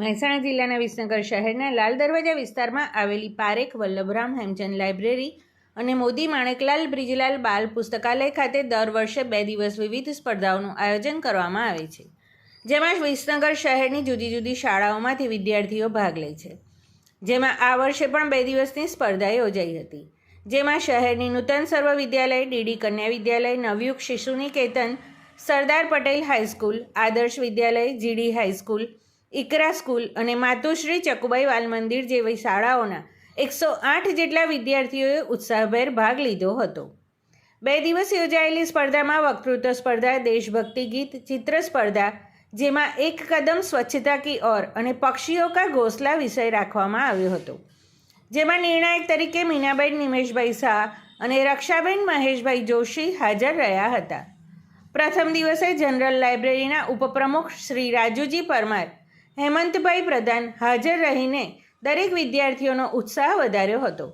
મહેસાણા જિલ્લાના વિસનગર શહેરના લાલ દરવાજા વિસ્તારમાં આવેલી પારેખ વલ્લભરામ હેમચંદ લાઇબ્રેરી અને મોદી માણેકલાલ બ્રિજલાલ બાલ પુસ્તકાલય ખાતે દર વર્ષે બે દિવસ વિવિધ સ્પર્ધાઓનું આયોજન કરવામાં આવે છે, જેમાં વિસનગર શહેરની જુદી જુદી શાળાઓમાંથી વિદ્યાર્થીઓ ભાગ લે છે. જેમાં આ વર્ષે પણ બે દિવસની સ્પર્ધા યોજાઈ હતી, જેમાં શહેરની નૂતન સર્વ વિદ્યાલય, ડીડી કન્યા વિદ્યાલય, નવયુગ શિશુ Niketan Sardar Patel high school Adarsh Vidyalaya, GD high school Iqra school અને માતુશ્રી ચકુબાઈ વાલ મંદિર જેવી શાળાઓના એકસો આઠ જેટલા વિદ્યાર્થીઓએ ઉત્સાહભેર ભાગ લીધો હતો. બે દિવસ યોજાયેલી સ્પર્ધામાં વક્તૃત્વ સ્પર્ધા, દેશભક્તિ ગીત, ચિત્ર સ્પર્ધા, જેમાં એક કદમ સ્વચ્છતા કી ઓર અને પક્ષીઓ કા ઘોસલા વિષય રાખવામાં આવ્યો હતો. જેમાં નિર્ણાયક તરીકે મીનાબેન નિમેશભાઈ શાહ અને રક્ષાબેન મહેશભાઈ જોશી હાજર રહ્યા હતા. પ્રથમ દિવસે જનરલ લાઇબ્રેરીના ઉપપ્રમુખ શ્રી રાજુજી પરમાર હેમંતભાઈ પ્રધાન હાજર રહીને દરેક વિદ્યાર્થીઓનો ઉત્સાહ વધાર્યો હતો.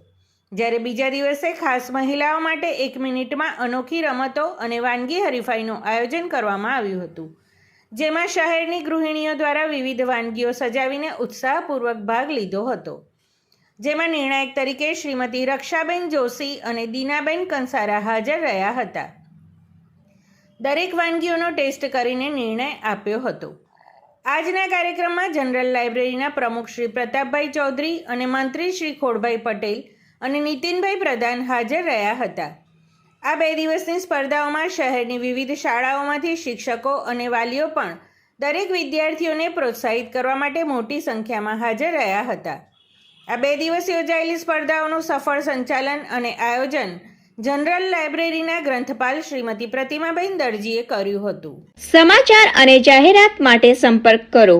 જ્યારે બીજા દિવસે ખાસ મહિલાઓ માટે એક મિનિટમાં અનોખી રમતો અને વાનગી હરીફાઈનું આયોજન કરવામાં આવ્યું હતું. જેમાં શહેરની ગૃહિણીઓ દ્વારા વિવિધ વાનગીઓ સજાવીને ઉત્સાહપૂર્વક ભાગ લીધો હતો. જેમાં નિર્ણાયક તરીકે શ્રીમતી રક્ષાબેન જોશી અને દીનાબેન કંસારા હાજર રહ્યા હતા. દરેક વાનગીઓનો ટેસ્ટ કરીને નિર્ણય આપ્યો હતો. આજના કાર્યક્રમમાં જનરલ લાઇબ્રેરીના પ્રમુખ શ્રી પ્રતાપભાઈ ચૌધરી અને મંત્રી શ્રી ખોડભાઈ પટેલ અને નીતિનભાઈ પ્રધાન હાજર રહ્યા હતા. આ બે દિવસની સ્પર્ધાઓમાં શહેરની વિવિધ શાળાઓમાંથી શિક્ષકો અને વાલીઓ પણ દરેક વિદ્યાર્થીઓને પ્રોત્સાહિત કરવા માટે મોટી સંખ્યામાં હાજર રહ્યા હતા. આ બે દિવસ યોજાયેલી સ્પર્ધાઓનું સફળ સંચાલન અને આયોજન જનરલ લાઇબ્રેરીના ગ્રંથપાલ શ્રીમતી પ્રતિમાબેન દરજીએ કર્યું હતું. સમાચાર અને જાહેરાત માટે સંપર્ક કરો.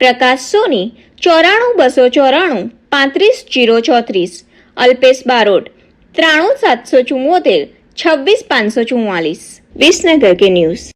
પ્રકાશ સોની, ચોરાણું બસો ચોરાણું, પાંત્રીસ જીરો ચોત્રીસ. અલ્પેશ બારોટ, ત્રાણું સાતસો ચુમ્મોતેર છવ્વીસ પાંચસો ચુમ્માલીસ વિસનગર કે ન્યૂઝ.